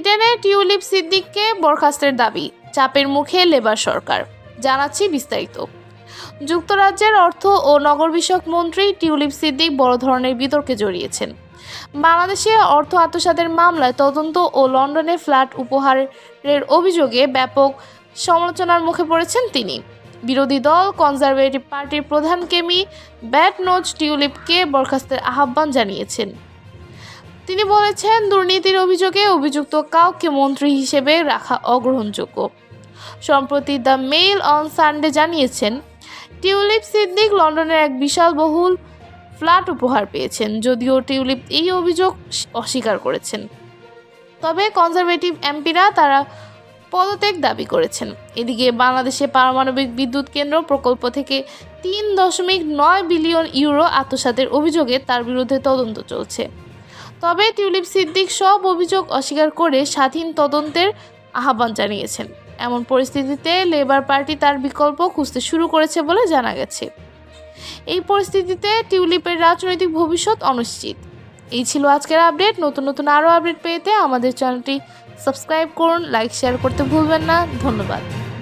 Tulip সিদ্দিককে বরখাস্তের দাবি, চাপের মুখে লেবার সরকার, জানাচ্ছি বিস্তারিত। যুক্তরাজ্যের অর্থ ও নগর বিষয়ক মন্ত্রী টিউলিপ সিদ্দিক বড় ধরনের বিতর্কে জড়িয়েছেন। বাংলাদেশে অর্থ আত্মসাতের মামলায় তদন্ত ও লন্ডনে ফ্ল্যাট উপহারের অভিযোগে ব্যাপক সমালোচনার মুখে পড়েছেন তিনি। বিরোধী দল কনজারভেটিভ পার্টির প্রধান কেমি ব্যাট নোজ টিউলিপকে বরখাস্তের আহ্বান জানিয়েছেন। তিনি বলেছেন, দুর্নীতির অভিযোগে অভিযুক্ত কাউকে মন্ত্রী হিসেবে রাখা অগ্রহণযোগ্য। সম্প্রতি দ্য মেইল অন সানডে জানিয়েছেন, টিউলিপ সিদ্দিক লন্ডনের এক বিশাল বহুল ফ্ল্যাট উপহার পেয়েছেন, যদিও টিউলিপ এই অভিযোগ অস্বীকার করেছেন। তবে কনজারভেটিভ এমপিরা তারা পদত্যাগ দাবি করেছেন। এদিকে বাংলাদেশে পারমাণবিক বিদ্যুৎ কেন্দ্র প্রকল্প থেকে তিন দশমিক নয় বিলিয়ন ইউরো আত্মসাতের অভিযোগে তার বিরুদ্ধে তদন্ত চলছে। তবে টিউলিপ সিদ্দিক সব অভিযোগ অস্বীকার করে স্বাধীন তদন্তের আহ্বান জানিয়েছেন। এমন পরিস্থিতিতে লেবার পার্টি তার বিকল্প খুঁজতে শুরু করেছে বলে জানা গেছে। এই পরিস্থিতিতে টিউলিপের রাজনৈতিক ভবিষ্যৎ অনিশ্চিত। এই ছিল আজকের আপডেট। নতুন নতুন আরও আপডেট পেতে আমাদের চ্যানেলটি সাবস্ক্রাইব করুন, লাইক, শেয়ার করতে ভুলবেন না। ধন্যবাদ।